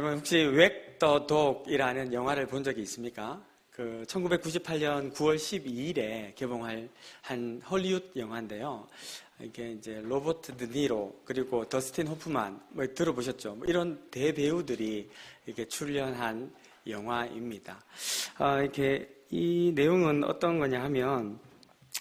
여러분 혹시 웩더 독이라는 영화를 본 적이 있습니까? 그 1998년 9월 12일에 개봉할 한 헐리우드 영화인데요. 이게 이제 로버트 드니로 그리고 더스틴 호프만 뭐 들어보셨죠? 뭐 이런 대배우들이 이렇게 출연한 영화입니다. 어, 이렇게 이 내용은 어떤 거냐 하면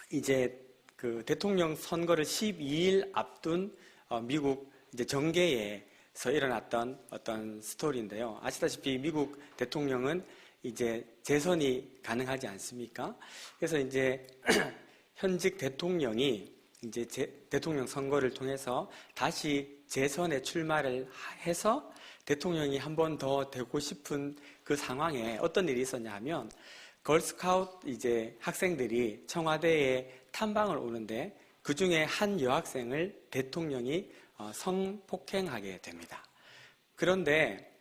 이제 그 대통령 선거를 12일 앞둔 어, 미국 이제 정계에 서 일어났던 어떤 스토리인데요. 아시다시피 미국 대통령은 이제 재선이 가능하지 않습니까? 그래서 이제 현직 대통령이 이제 대통령 선거를 통해서 다시 재선에 출마를 해서 대통령이 한 번 더 되고 싶은 그 상황에 어떤 일이 있었냐 하면 걸스카우트 이제 학생들이 청와대에 탐방을 오는데 그 중에 한 여학생을 대통령이 어, 성폭행하게 됩니다. 그런데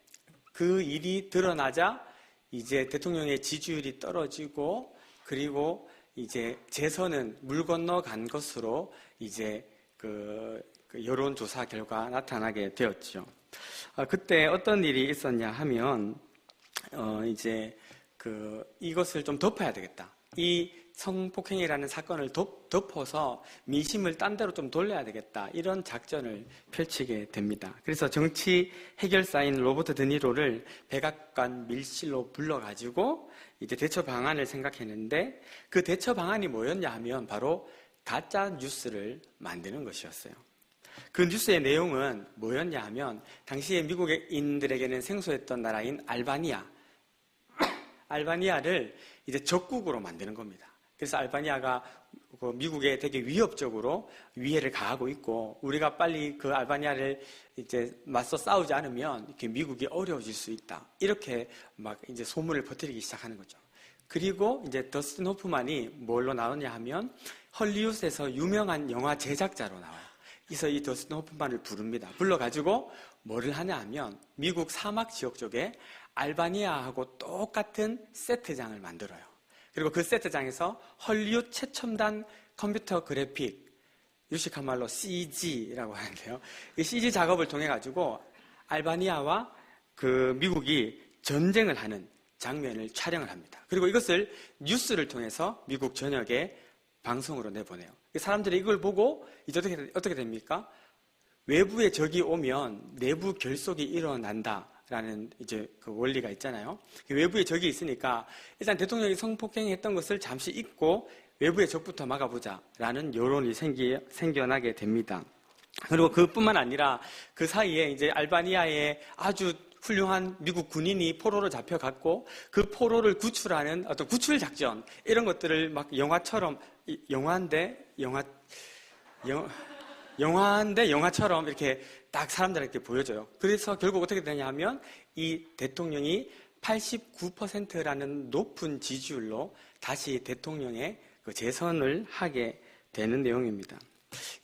그 일이 드러나자 이제 대통령의 지지율이 떨어지고 그리고 이제 재선은 물 건너 간 것으로 이제 그, 그 여론조사 결과 나타나게 되었죠. 아, 그때 어떤 일이 있었냐 하면 어 이제 그 이것을 좀 덮어야 되겠다. 이 성폭행이라는 사건을 덮, 덮어서 민심을 딴 데로 좀 돌려야 되겠다. 이런 작전을 펼치게 됩니다. 그래서 정치 해결사인 로버트 드니로를 백악관 밀실로 불러가지고 이제 대처 방안을 생각했는데 그 대처 방안이 뭐였냐 하면 바로 가짜 뉴스를 만드는 것이었어요. 그 뉴스의 내용은 뭐였냐 하면 당시에 미국인들에게는 생소했던 나라인 알바니아. 알바니아를 이제 적국으로 만드는 겁니다. 그래서 알바니아가 그 미국에 되게 위협적으로 위해를 가하고 있고 우리가 빨리 그 알바니아를 이제 맞서 싸우지 않으면 이렇게 미국이 어려워질 수 있다. 이렇게 막 이제 소문을 퍼뜨리기 시작하는 거죠. 그리고 이제 더스틴 호프만이 뭘로 나오냐 하면 헐리우드에서 유명한 영화 제작자로 나와요. 그래서 이 더스틴 호프만을 부릅니다. 불러가지고 뭐를 하냐 하면 미국 사막 지역 쪽에 알바니아하고 똑같은 세트장을 만들어요. 그리고 그 세트장에서 헐리우드 최첨단 컴퓨터 그래픽, 유식한 말로 CG라고 하는데요. 이 CG 작업을 통해 가지고 알바니아와 그 미국이 전쟁을 하는 장면을 촬영을 합니다. 그리고 이것을 뉴스를 통해서 미국 전역에 방송으로 내보내요. 사람들이 이걸 보고 이제 어떻게, 어떻게 됩니까? 외부의 적이 오면 내부 결속이 일어난다. 라는 이제 그 원리가 있잖아요. 그 외부에 적이 있으니까 일단 대통령이 성폭행했던 것을 잠시 잊고 외부의 적부터 막아보자 라는 여론이 생기, 생겨나게 됩니다. 그리고 그뿐만 아니라 그 사이에 이제 알바니아의 아주 훌륭한 미국 군인이 포로로 잡혀갔고 그 포로를 구출하는 어떤 구출 작전 이런 것들을 막 영화처럼 영화인데 영화 영, 영화인데 영화처럼 이렇게 딱 사람들에게 보여줘요. 그래서 결국 어떻게 되냐 하면 이 대통령이 89%라는 높은 지지율로 다시 대통령의 그 재선을 하게 되는 내용입니다.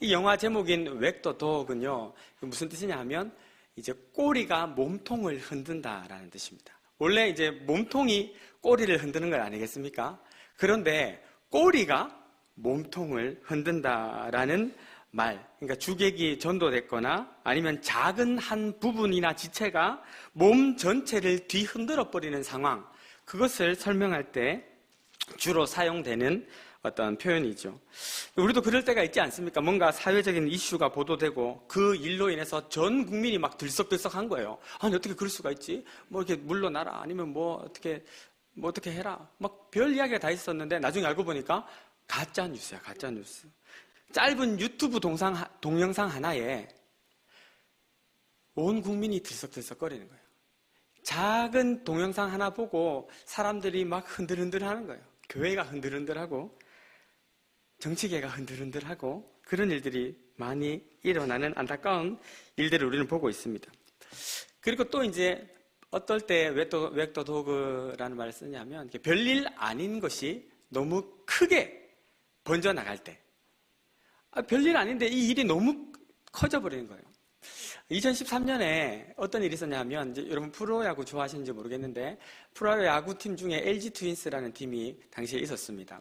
이 영화 제목인 웩더 독은요, 무슨 뜻이냐 하면 이제 꼬리가 몸통을 흔든다라는 뜻입니다. 원래 이제 몸통이 꼬리를 흔드는 것 아니겠습니까? 그런데 꼬리가 몸통을 흔든다라는 말, 그러니까 주객이 전도됐거나 아니면 작은 한 부분이나 지체가 몸 전체를 뒤흔들어 버리는 상황, 그것을 설명할 때 주로 사용되는 어떤 표현이죠. 우리도 그럴 때가 있지 않습니까? 뭔가 사회적인 이슈가 보도되고 그 일로 인해서 전 국민이 막 들썩들썩한 거예요. 아니 어떻게 그럴 수가 있지? 뭐 이렇게 물러나라 아니면 뭐 어떻게 뭐 어떻게 해라. 막 별 이야기가 다 있었는데 나중에 알고 보니까 가짜 뉴스야, 가짜 뉴스. 짧은 유튜브 동상, 동영상 하나에 온 국민이 들썩들썩거리는 거예요. 작은 동영상 하나 보고 사람들이 막 흔들흔들 하는 거예요. 교회가 흔들흔들하고 정치계가 흔들흔들하고 그런 일들이 많이 일어나는 안타까운 일들을 우리는 보고 있습니다. 그리고 또 이제 어떨 때 웹도, 웹도 도그라는 말을 쓰냐면 별일 아닌 것이 너무 크게 번져나갈 때 아, 별일 아닌데 이 일이 너무 커져 버리는 거예요. 2013년에 어떤 일이 있었냐면 이제 여러분 프로야구 좋아하시는지 모르겠는데 프로야구 팀 중에 LG 트윈스라는 팀이 당시에 있었습니다.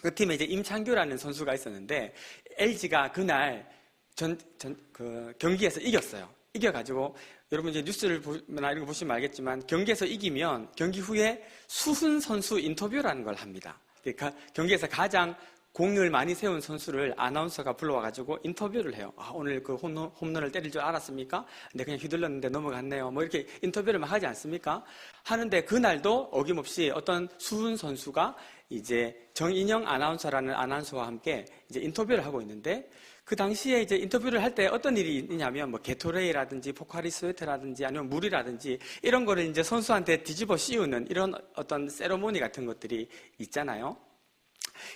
그 팀에 이제 임창규라는 선수가 있었는데 LG가 그날 전, 전, 그 경기에서 이겼어요. 이겨가지고 여러분 이제 뉴스를 보나 이런 거 보시면 알겠지만 경기에서 이기면 경기 후에 수훈 선수 인터뷰라는 걸 합니다. 그러니까 경기에서 가장 공을 많이 세운 선수를 아나운서가 불러와가지고 인터뷰를 해요. 아, 오늘 그 홈런, 홈런을 때릴 줄 알았습니까? 근데 그냥 휘둘렀는데 넘어갔네요. 뭐 이렇게 인터뷰를 막 하지 않습니까? 하는데 그날도 어김없이 어떤 수훈 선수가 이제 정인영 아나운서라는 아나운서와 함께 이제 인터뷰를 하고 있는데 그 당시에 이제 인터뷰를 할 때 어떤 일이 있냐면 뭐 게토레이라든지 포카리 스웨트라든지 아니면 물이라든지 이런 거를 이제 선수한테 뒤집어 씌우는 이런 어떤 세러모니 같은 것들이 있잖아요.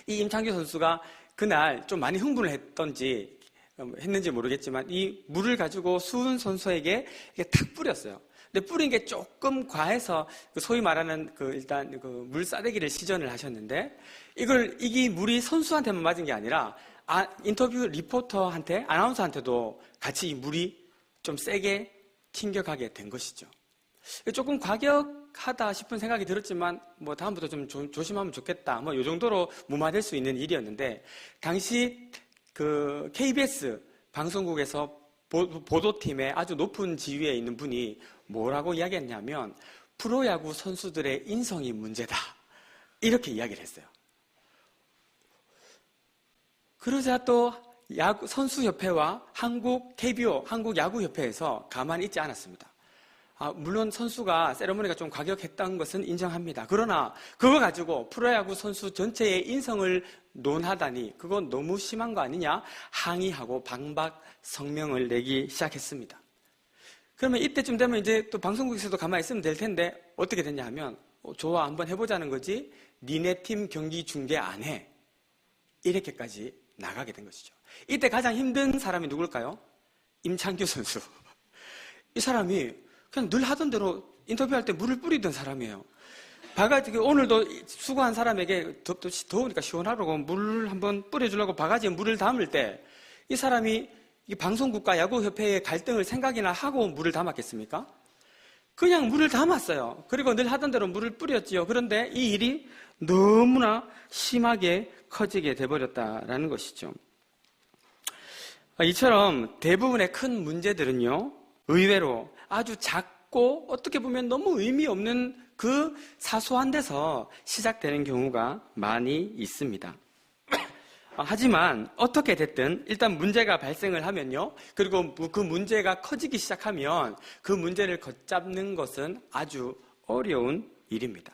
이 임창규 선수가 그날 좀 많이 흥분을 했던지 음, 했는지 모르겠지만 이 물을 가지고 수훈 선수에게 탁 뿌렸어요. 근데 뿌린 게 조금 과해서 그 소위 말하는 그 일단 그 물 싸대기를 시전을 하셨는데 이걸 이게 물이 선수한테만 맞은 게 아니라 아, 인터뷰 리포터한테 아나운서한테도 같이 이 물이 좀 세게 튕겨가게 된 것이죠. 조금 과격하다 싶은 생각이 들었지만 뭐 다음부터 좀 조, 심하면 좋겠다. 뭐 이 정도로 무마될 수 있는 일이었는데 당시 그 KBS 방송국에서 보도팀의 아주 높은 지위에 있는 분이 뭐라고 이야기했냐면 프로야구 선수들의 인성이 문제다. 이렇게 이야기를 했어요. 그러자 또 야구, 선수협회와 한국 KBO, 한국 야구협회에서 가만히 있지 않았습니다. 아, 물론 선수가 세레모니가 좀 과격했다는 것은 인정합니다. 그러나 그거 가지고 프로야구 선수 전체의 인성을 논하다니 그건 너무 심한 거 아니냐 항의하고 방박 성명을 내기 시작했습니다. 그러면 이때쯤 되면 이제 또 방송국에서도 가만히 있으면 될 텐데 어떻게 됐냐 하면 어, 좋아 한번 해보자는 거지 니네 팀 경기 중계 안 해. 이렇게까지 나가게 된 것이죠. 이때 가장 힘든 사람이 누굴까요? 임창규 선수. 이 사람이 그냥 늘 하던 대로 인터뷰할 때 물을 뿌리던 사람이에요. 바가지, 그 오늘도 수고한 사람에게 더, 더우니까 시원하라고 물을 한번 뿌려주려고 바가지에 물을 담을 때 이 사람이 방송국과 야구협회의 갈등을 생각이나 하고 물을 담았겠습니까? 그냥 물을 담았어요. 그리고 늘 하던 대로 물을 뿌렸지요. 그런데 이 일이 너무나 심하게 커지게 돼버렸다라는 것이죠. 이처럼 대부분의 큰 문제들은요, 의외로 아주 작고 어떻게 보면 너무 의미 없는 그 사소한 데서 시작되는 경우가 많이 있습니다. 하지만 어떻게 됐든 일단 문제가 발생을 하면요. 그리고 그 문제가 커지기 시작하면 그 문제를 걷잡는 것은 아주 어려운 일입니다.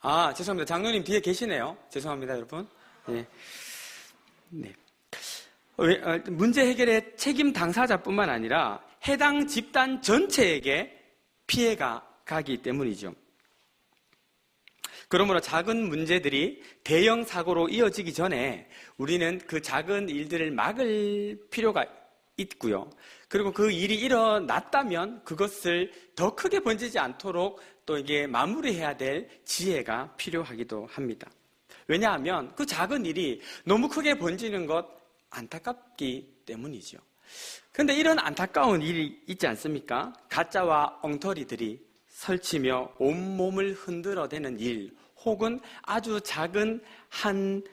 아, 죄송합니다. 장로님 뒤에 계시네요. 죄송합니다, 여러분. 네. 네. 어, 문제 해결의 책임 당사자뿐만 아니라 해당 집단 전체에게 피해가 가기 때문이죠. 그러므로 작은 문제들이 대형 사고로 이어지기 전에 우리는 그 작은 일들을 막을 필요가 있고요. 그리고 그 일이 일어났다면 그것을 더 크게 번지지 않도록 또 이게 마무리해야 될 지혜가 필요하기도 합니다. 왜냐하면 그 작은 일이 너무 크게 번지는 것 안타깝기 때문이죠. 그런데 이런 안타까운 일이 있지 않습니까? 가짜와 엉터리들이 설치며 온몸을 흔들어대는 일, 혹은 아주 작은 한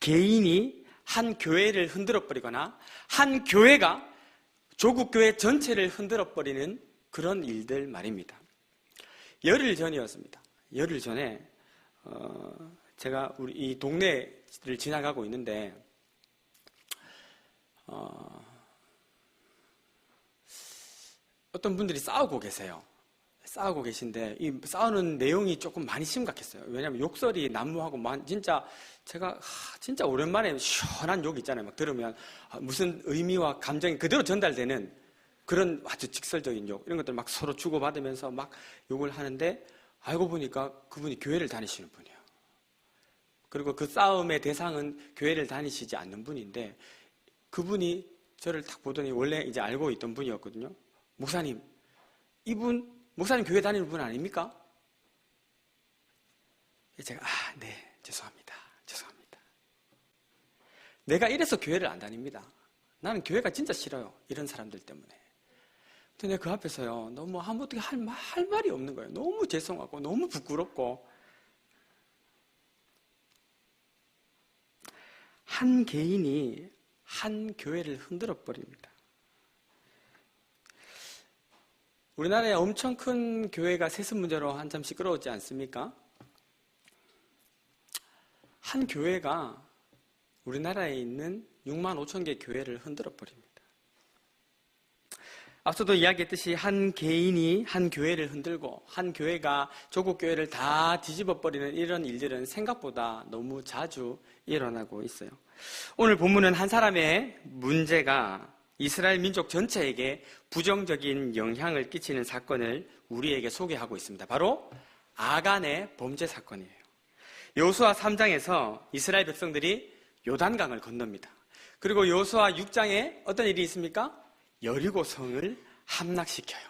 개인이 한 교회를 흔들어버리거나 한 교회가 조국 교회 전체를 흔들어버리는 그런 일들 말입니다. 열흘 전이었습니다. 열흘 전에 어, 제가 우리 이 동네를 지나가고 있는데 어, 어떤 분들이 싸우고 계세요. 싸우고 계신데 이 싸우는 내용이 조금 많이 심각했어요. 왜냐하면 욕설이 난무하고 진짜 제가 하, 진짜 오랜만에 시원한 욕 있잖아요. 막 들으면 아, 무슨 의미와 감정이 그대로 전달되는 그런 아주 직설적인 욕 이런 것들 막 서로 주고받으면서 막 욕을 하는데 알고 보니까 그분이 교회를 다니시는 분이에요. 그리고 그 싸움의 대상은 교회를 다니시지 않는 분인데 그분이 저를 딱 보더니 원래 이제 알고 있던 분이었거든요. 목사님, 이분, 목사님 교회 다니는 분 아닙니까? 제가, 아, 네, 죄송합니다. 죄송합니다. 내가 이래서 교회를 안 다닙니다. 나는 교회가 진짜 싫어요. 이런 사람들 때문에. 근데 그 앞에서요, 너무 아무것도 할, 할 말이 없는 거예요. 너무 죄송하고, 너무 부끄럽고. 한 개인이 한 교회를 흔들어 버립니다. 우리나라에 엄청 큰 교회가 세습 문제로 한참 시끄러웠지 않습니까? 한 교회가 우리나라에 있는 6만 5천 개 교회를 흔들어 버립니다. 앞서도 이야기했듯이 한 개인이 한 교회를 흔들고 한 교회가 조국 교회를 다 뒤집어 버리는 이런 일들은 생각보다 너무 자주 일어나고 있어요. 오늘 본문은 한 사람의 문제가 이스라엘 민족 전체에게 부정적인 영향을 끼치는 사건을 우리에게 소개하고 있습니다. 바로 아간의 범죄 사건이에요. 여호수아 3장에서 이스라엘 백성들이 요단강을 건넙니다. 그리고 여호수아 6장에 어떤 일이 있습니까? 여리고 성을 함락시켜요.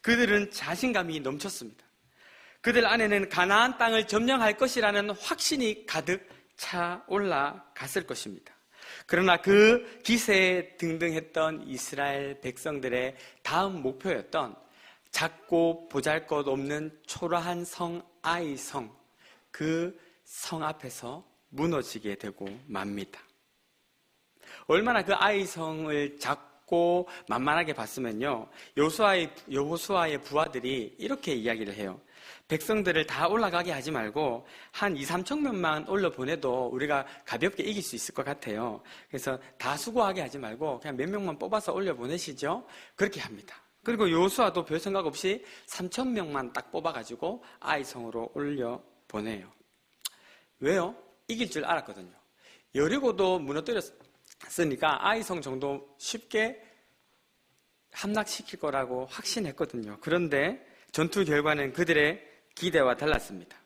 그들은 자신감이 넘쳤습니다. 그들 안에는 가나안 땅을 점령할 것이라는 확신이 가득 차 올라갔을 것입니다. 그러나 그 기세에 등등했던 이스라엘 백성들의 다음 목표였던 작고 보잘 것 없는 초라한 성 아이 성, 그 성 앞에서 무너지게 되고 맙니다. 얼마나 그 아이 성을 작고 만만하게 봤으면요. 여호수아의 여호수아의 부하들이 이렇게 이야기를 해요. 백성들을 다 올라가게 하지 말고 한 2, 3천 명만 올려 보내도 우리가 가볍게 이길 수 있을 것 같아요. 그래서 다 수고하게 하지 말고 그냥 몇 명만 뽑아서 올려 보내시죠. 그렇게 합니다. 그리고 여호수아도 별 생각 없이 3천 명만 딱 뽑아가지고 아이성으로 올려 보내요. 왜요? 이길 줄 알았거든요. 여리고도 무너뜨렸으니까 아이성 정도 쉽게 함락시킬 거라고 확신했거든요. 그런데 전투 결과는 그들의 기대와 달랐습니다.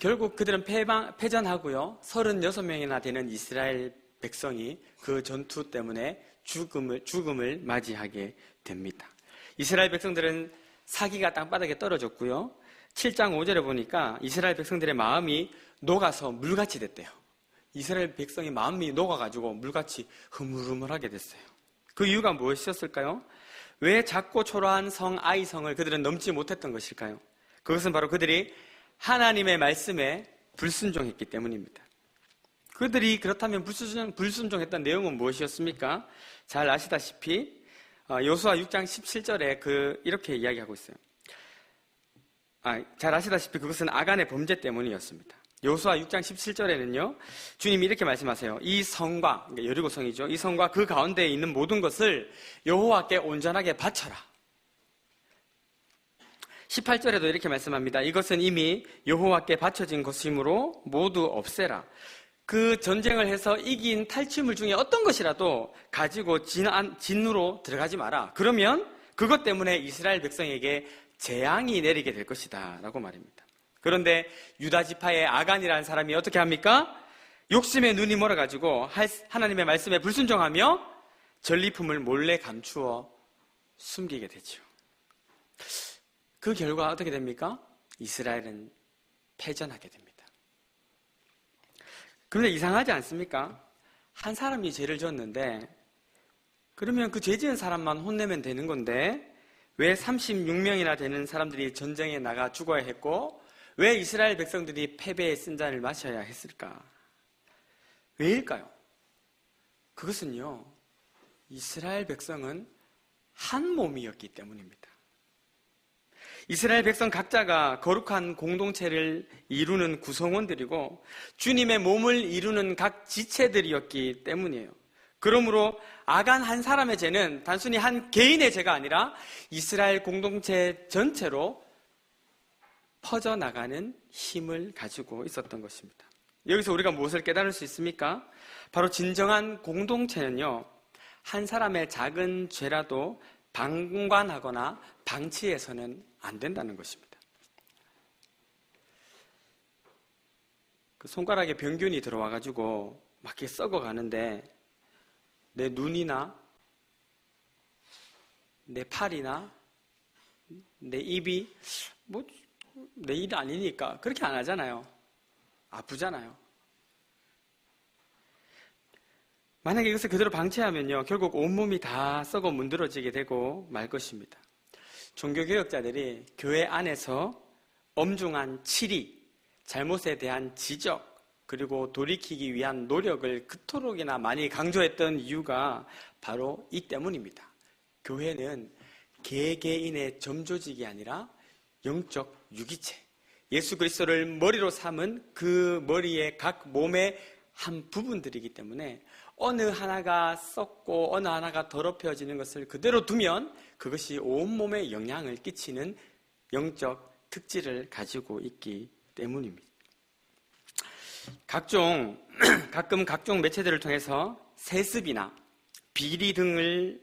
결국 그들은 패방, 패전하고요. 36명이나 되는 이스라엘 백성이 그 전투 때문에 죽음을, 죽음을 맞이하게 됩니다. 이스라엘 백성들은 사기가 땅바닥에 떨어졌고요. 7장 5절에 보니까 이스라엘 백성들의 마음이 녹아서 물같이 됐대요. 이스라엘 백성의 마음이 녹아가지고 물같이 흐물흐물하게 됐어요. 그 이유가 무엇이었을까요? 왜 작고 초라한 성 아이성을 그들은 넘지 못했던 것일까요? 그것은 바로 그들이 하나님의 말씀에 불순종했기 때문입니다. 그들이 그렇다면 불순종, 불순종했던 내용은 무엇이었습니까? 잘 아시다시피 어, 요수아 6장 17절에 그 이렇게 이야기하고 있어요. 아, 잘 아시다시피 그것은 아간의 범죄 때문이었습니다. 여호수아 6장 17절에는요. 주님이 이렇게 말씀하세요. 이 성과 그러니까 여리고 성이죠. 이 성과 그 가운데에 있는 모든 것을 여호와께 온전하게 바쳐라. 18절에도 이렇게 말씀합니다. 이것은 이미 여호와께 바쳐진 것이므로 모두 없애라. 그 전쟁을 해서 이긴 탈취물 중에 어떤 것이라도 가지고 진, 진으로 들어가지 마라. 그러면 그것 때문에 이스라엘 백성에게 재앙이 내리게 될 것이다. 라고 말입니다. 그런데 유다 지파의 아간이라는 사람이 어떻게 합니까? 욕심에 눈이 멀어가지고 하나님의 말씀에 불순종하며 전리품을 몰래 감추어 숨기게 되죠. 그 결과 어떻게 됩니까? 이스라엘은 패전하게 됩니다. 그런데 이상하지 않습니까? 한 사람이 죄를 졌는데 그러면 그 죄 지은 사람만 혼내면 되는 건데 왜 36명이나 되는 사람들이 전쟁에 나가 죽어야 했고 왜 이스라엘 백성들이 패배의 쓴잔을 마셔야 했을까? 왜일까요? 그것은요, 이스라엘 백성은 한 몸이었기 때문입니다. 이스라엘 백성 각자가 거룩한 공동체를 이루는 구성원들이고 주님의 몸을 이루는 각 지체들이었기 때문이에요. 그러므로 아간 한 사람의 죄는 단순히 한 개인의 죄가 아니라 이스라엘 공동체 전체로 퍼져나가는 힘을 가지고 있었던 것입니다. 여기서 우리가 무엇을 깨달을 수 있습니까? 바로 진정한 공동체는요, 한 사람의 작은 죄라도 방관하거나 방치해서는 안 된다는 것입니다. 그 손가락에 병균이 들어와가지고 막 이렇게 썩어가는데 내 눈이나 내 팔이나 내 입이 뭐 내 일 아니니까 그렇게 안 하잖아요. 아프잖아요. 만약에 이것을 그대로 방치하면요, 결국 온몸이 다 썩어 문드러지게 되고 말 것입니다. 종교개혁자들이 교회 안에서 엄중한 치리, 잘못에 대한 지적, 그리고 돌이키기 위한 노력을 그토록이나 많이 강조했던 이유가 바로 이 때문입니다. 교회는 개개인의 점조직이 아니라 영적 유기체. 예수 그리스도를 머리로 삼은 그 머리의 각 몸의 한 부분들이기 때문에 어느 하나가 썩고 어느 하나가 더럽혀지는 것을 그대로 두면 그것이 온몸에 영향을 끼치는 영적 특질을 가지고 있기 때문입니다. 각종, 가끔 각종 매체들을 통해서 세습이나 비리 등을,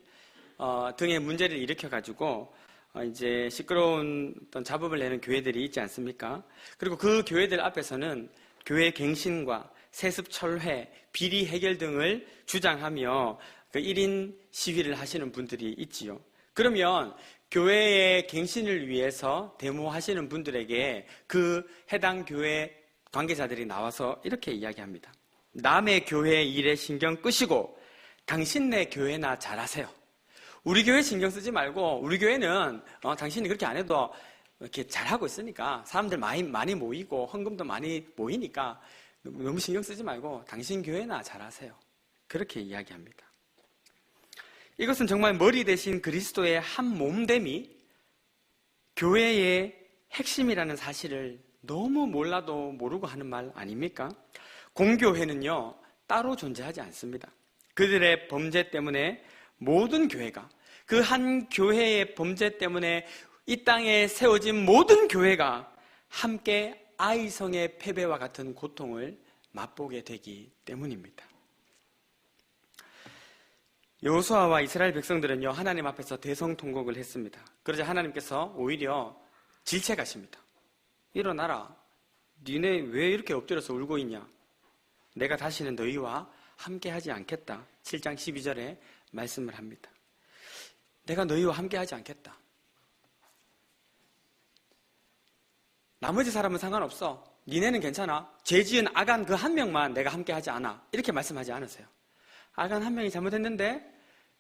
어, 등의 문제를 일으켜가지고 어, 이제 시끄러운 어떤 자법을 내는 교회들이 있지 않습니까? 그리고 그 교회들 앞에서는 교회 갱신과 세습 철회, 비리 해결 등을 주장하며 그 1인 시위를 하시는 분들이 있지요. 그러면 교회의 갱신을 위해서 데모하시는 분들에게 그 해당 교회 관계자들이 나와서 이렇게 이야기합니다. 남의 교회 일에 신경 끄시고 당신네 교회나 잘하세요. 우리 교회 신경 쓰지 말고 우리 교회는 어, 당신이 그렇게 안 해도 이렇게 잘하고 있으니까 사람들 많이 많이 모이고 헌금도 많이 모이니까 너무 신경 쓰지 말고 당신 교회나 잘하세요. 그렇게 이야기합니다. 이것은 정말 머리 대신 그리스도의 한 몸됨이 교회의 핵심이라는 사실을 너무 몰라도 모르고 하는 말 아닙니까? 공교회는요, 따로 존재하지 않습니다. 그들의 범죄 때문에 모든 교회가 그 한 교회의 범죄 때문에 이 땅에 세워진 모든 교회가 함께 아이성의 패배와 같은 고통을 맛보게 되기 때문입니다. 여호수아와 이스라엘 백성들은요 하나님 앞에서 대성통곡을 했습니다. 그러자 하나님께서 오히려 질책하십니다. 일어나라. 니네 왜 이렇게 엎드려서 울고 있냐? 내가 다시는 너희와 함께하지 않겠다. 7장 12절에 말씀을 합니다. 내가 너희와 함께하지 않겠다. 나머지 사람은 상관없어. 니네는 괜찮아. 죄 지은 아간 그 한 명만 내가 함께하지 않아. 이렇게 말씀하지 않으세요. 아간 한 명이 잘못했는데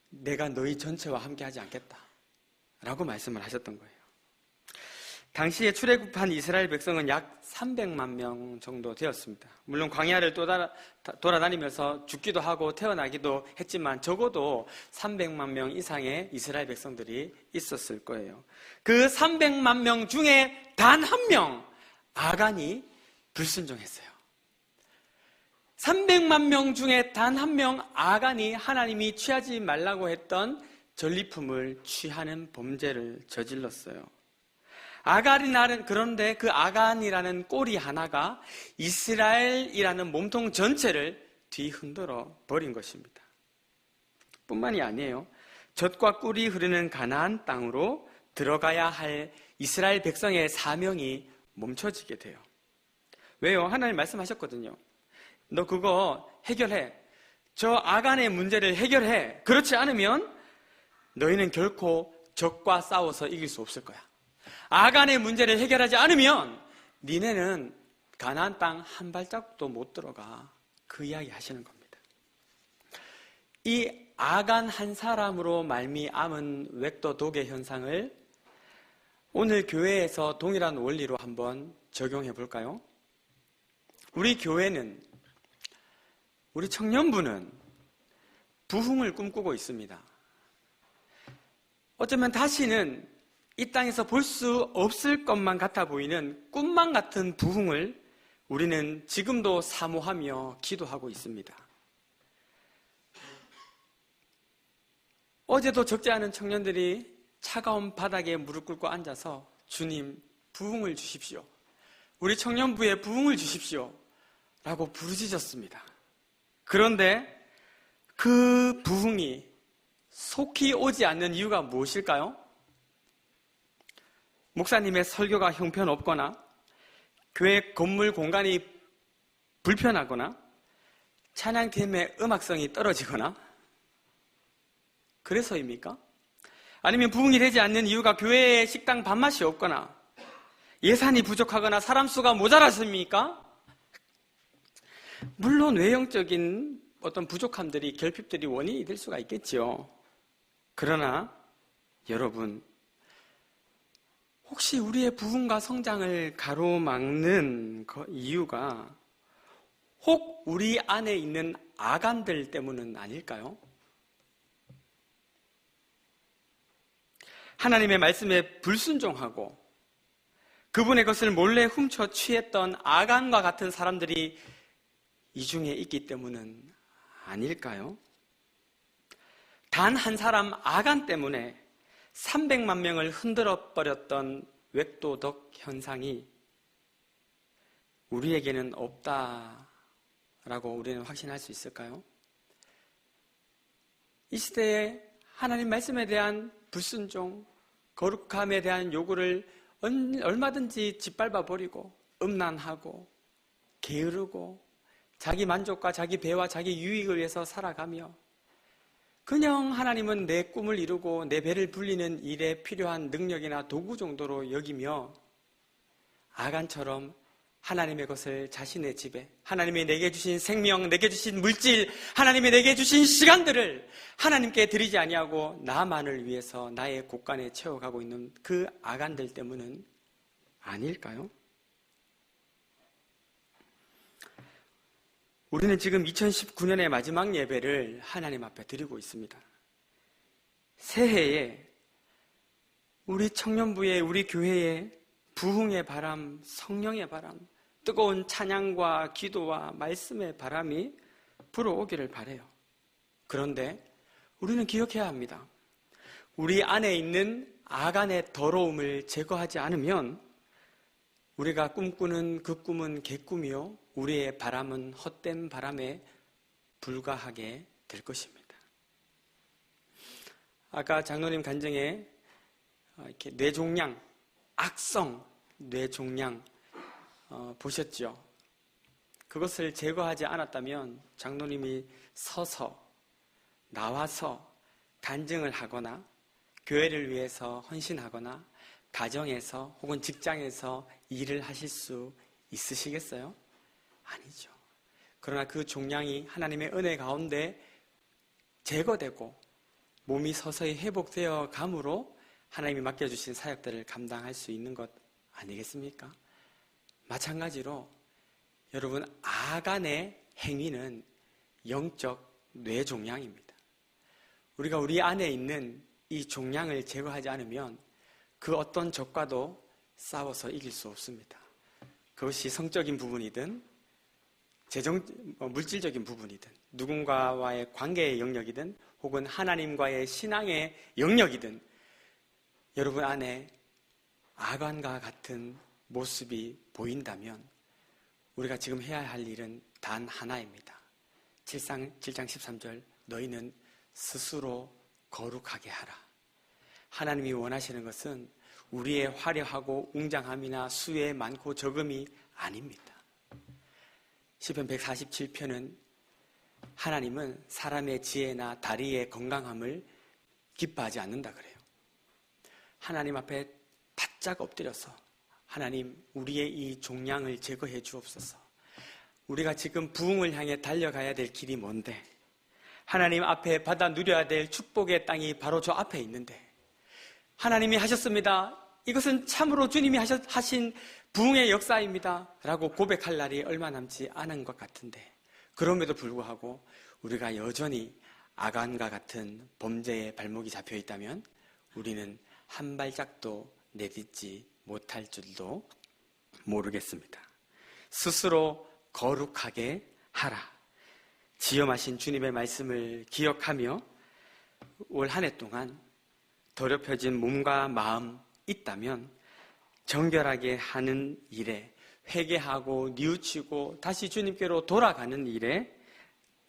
내가 너희 전체와 함께하지 않겠다. 라고 말씀을 하셨던 거예요. 당시에 출애굽한 이스라엘 백성은 약 300만 명 정도 되었습니다. 물론 광야를 돌아다니면서 죽기도 하고 태어나기도 했지만 적어도 300만 명 이상의 이스라엘 백성들이 있었을 거예요. 그 300만 명 중에 단 한 명, 아간이 불순종했어요. 300만 명 중에 단 한 명 아간이 하나님이 취하지 말라고 했던 전리품을 취하는 범죄를 저질렀어요. 아간이라는 그런데 그 아간이라는 꼬리 하나가 이스라엘이라는 몸통 전체를 뒤흔들어 버린 것입니다. 뿐만이 아니에요. 젖과 꿀이 흐르는 가나안 땅으로 들어가야 할 이스라엘 백성의 사명이 멈춰지게 돼요. 왜요? 하나님 말씀하셨거든요. 너 그거 해결해. 저 아간의 문제를 해결해. 그렇지 않으면 너희는 결코 적과 싸워서 이길 수 없을 거야. 아간의 문제를 해결하지 않으면 니네는 가나안 땅 한 발짝도 못 들어가. 그 이야기 하시는 겁니다. 이 아간 한 사람으로 말미암은 웩도 독의 현상을 오늘 교회에서 동일한 원리로 한번 적용해 볼까요? 우리 교회는 우리 청년부는 부흥을 꿈꾸고 있습니다. 어쩌면 다시는 이 땅에서 볼 수 없을 것만 같아 보이는 꿈만 같은 부흥을 우리는 지금도 사모하며 기도하고 있습니다. 어제도 적지 않은 청년들이 차가운 바닥에 무릎 꿇고 앉아서 주님 부흥을 주십시오. 우리 청년부에 부흥을 주십시오. 라고 부르짖었습니다. 그런데 그 부흥이 속히 오지 않는 이유가 무엇일까요? 목사님의 설교가 형편없거나 교회 건물 공간이 불편하거나 찬양팀의 음악성이 떨어지거나 그래서입니까? 아니면 부흥이 되지 않는 이유가 교회에 식당 밥맛이 없거나 예산이 부족하거나 사람 수가 모자랐습니까? 물론 외형적인 어떤 부족함들이 결핍들이 원인이 될 수가 있겠지요. 그러나 여러분 혹시 우리의 부흥과 성장을 가로막는 그 이유가 혹 우리 안에 있는 아간들 때문은 아닐까요? 하나님의 말씀에 불순종하고 그분의 것을 몰래 훔쳐 취했던 아간과 같은 사람들이 이 중에 있기 때문은 아닐까요? 단 한 사람 아간 때문에 300만 명을 흔들어 버렸던 웹도덕 현상이 우리에게는 없다라고 우리는 확신할 수 있을까요? 이 시대에 하나님 말씀에 대한 불순종, 거룩함에 대한 요구를 얼마든지 짓밟아 버리고 음란하고 게으르고 자기 만족과 자기 배와 자기 유익을 위해서 살아가며 그냥 하나님은 내 꿈을 이루고 내 배를 불리는 일에 필요한 능력이나 도구 정도로 여기며 아간처럼 하나님의 것을 자신의 집에 하나님이 내게 주신 생명, 내게 주신 물질, 하나님이 내게 주신 시간들을 하나님께 드리지 아니하고 나만을 위해서 나의 곳간에 채워가고 있는 그 아간들 때문은 아닐까요? 우리는 지금 2019년의 마지막 예배를 하나님 앞에 드리고 있습니다. 새해에 우리 청년부에 우리 교회에 부흥의 바람, 성령의 바람, 뜨거운 찬양과 기도와 말씀의 바람이 불어오기를 바래요. 그런데 우리는 기억해야 합니다. 우리 안에 있는 아간의 더러움을 제거하지 않으면 우리가 꿈꾸는 그 꿈은 개꿈이요. 우리의 바람은 헛된 바람에 불과하게 될 것입니다. 아까 장로님 간증에 이렇게 뇌종양, 악성 뇌종양 어, 보셨죠? 그것을 제거하지 않았다면 장로님이 서서 나와서 간증을 하거나 교회를 위해서 헌신하거나 가정에서 혹은 직장에서 일을 하실 수 있으시겠어요? 아니죠. 그러나 그 종량이 하나님의 은혜 가운데 제거되고 몸이 서서히 회복되어 감으로 하나님이 맡겨주신 사역들을 감당할 수 있는 것 아니겠습니까? 마찬가지로 여러분 아간의 행위는 영적 뇌종양입니다. 우리가 우리 안에 있는 이 종양을 제거하지 않으면 그 어떤 적과도 싸워서 이길 수 없습니다. 그것이 성적인 부분이든 재정 어, 물질적인 부분이든 누군가와의 관계의 영역이든 혹은 하나님과의 신앙의 영역이든 여러분 안에 아간과 같은 모습이 보인다면 우리가 지금 해야 할 일은 단 하나입니다. 7장, 7장 13절 너희는 스스로 거룩하게 하라. 하나님이 원하시는 것은 우리의 화려하고 웅장함이나 수의 많고 적음이 아닙니다. 시편 147편은 하나님은 사람의 지혜나 다리의 건강함을 기뻐하지 않는다 그래요. 하나님 앞에 바짝 엎드려서 하나님, 우리의 이 종량을 제거해 주옵소서. 우리가 지금 부흥을 향해 달려가야 될 길이 뭔데? 하나님 앞에 받아 누려야 될 축복의 땅이 바로 저 앞에 있는데, 하나님이 하셨습니다. 이것은 참으로 주님이 하신 부흥의 역사입니다. 라고 고백할 날이 얼마 남지 않은 것 같은데, 그럼에도 불구하고 우리가 여전히 아간과 같은 범죄의 발목이 잡혀 있다면 우리는 한 발짝도 내딛지 못할 줄도 모르겠습니다. 스스로 거룩하게 하라. 지엄하신 주님의 말씀을 기억하며 올 한 해 동안 더럽혀진 몸과 마음 있다면 정결하게 하는 일에 회개하고 뉘우치고 다시 주님께로 돌아가는 일에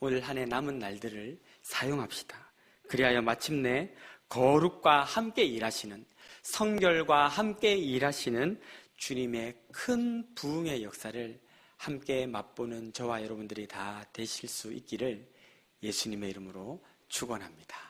올 한 해 남은 날들을 사용합시다. 그리하여 마침내 거룩과 함께 일하시는 성결과 함께 일하시는 주님의 큰 부흥의 역사를 함께 맛보는 저와 여러분들이 다 되실 수 있기를 예수님의 이름으로 축원합니다.